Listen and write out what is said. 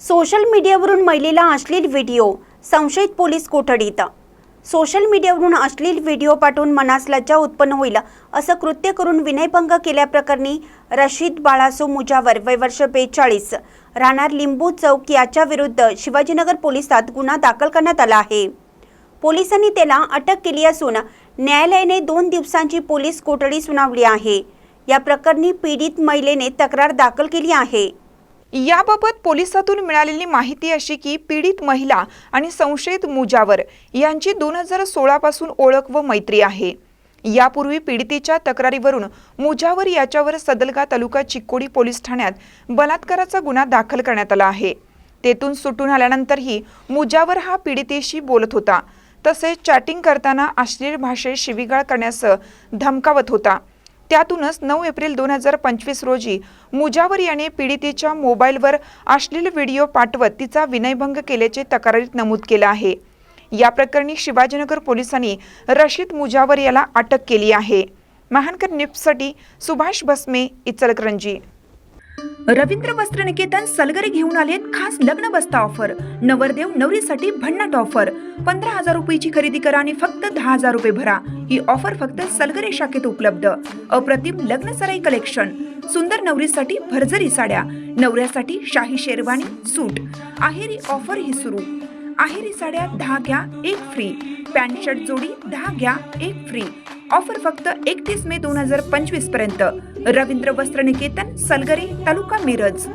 Social मीडियावरून महिलेला अश्लील व्हिडिओ संशयित पोलीस कोठडीत. सोशल मीडियावरून अश्लील व्हिडिओ पाठवून मनास लज्जा उत्पन्न होईल असं कृत्य करून विनयभंग केल्याप्रकरणी रशीद बाळासो मुजावर वय वर्ष बेचाळीस. राहणार लिंबू चौक याच्या विरुद्ध शिवाजीनगर पोलिसात गुन्हा दाखल करण्यात आला आहे. पोलिसांनी त्याला अटक केली असून न्यायालयाने दोन दिवसांची पोलीस कोठडी सुनावली आहे. या प्रकरणी पीडित महिलेने तक्रार दाखल केली आहे. याबाबत पोलिसातून मिळालेली माहिती अशी की पीडित महिला आणि संशयित मुजावर यांची दोन हजार सोळापासून ओळख व मैत्री आहे. यापूर्वी पीडितेच्या तक्रारीवरून मुजावर याच्यावर सदलगा तालुका चिक्कोडी पोलीस ठाण्यात बलात्काराचा गुन्हा दाखल करण्यात आला आहे. तेथून सुटून आल्यानंतरही मुजावर हा पीडितेशी बोलत होता. तसेच चॅटिंग करताना अश्लील भाषेत शिवीगाळ करण्यास धमकावत होता. त्यातूनच नऊ एप्रिल दोन हजार पंचवीस रोजी मुजावर याने पीडितेच्या मोबाईलवर अश्लील व्हिडिओ पाठवत तिचा विनयभंग केल्याचे तक्रारीत नमूद केलं आहे. या प्रकरणी शिवाजीनगर पोलिसांनी रशीद मुजावर याला अटक केली आहे. महानकर निप्ससाठी सुभाष बसमे इचलकरंजी. रवींद्र वस्त्र निकेतन सलगरे घेऊन आलेत खास लग्न बस्ता ऑफर. नवरदेव नवरीसाठी भन्नाट ऑफर. पंधरा हजार रुपयाची खरेदी करा आणि फक्त दहा हजार रुपये भरा. ही ऑफर फक्त सलगरे शाखेत उपलब्ध. अप्रतिम लग्न सराई कलेक्शन. सुंदर नवरीसाठी भरजरी साड्या. नवऱ्यासाठी शाही शेरवानी सूट. आहेरी ऑफर ही सुरू. आहेरी साड्या दहा घ्या एक फ्री पॅन्ट शर्ट जोडी दहा घ्या एक फ्री ऑफर फक्त एकतीस मे दोन हजार पंचवीसपर्यंत. रवींद्र वस्त्र निकेतन सलगरे तालुका मिरज.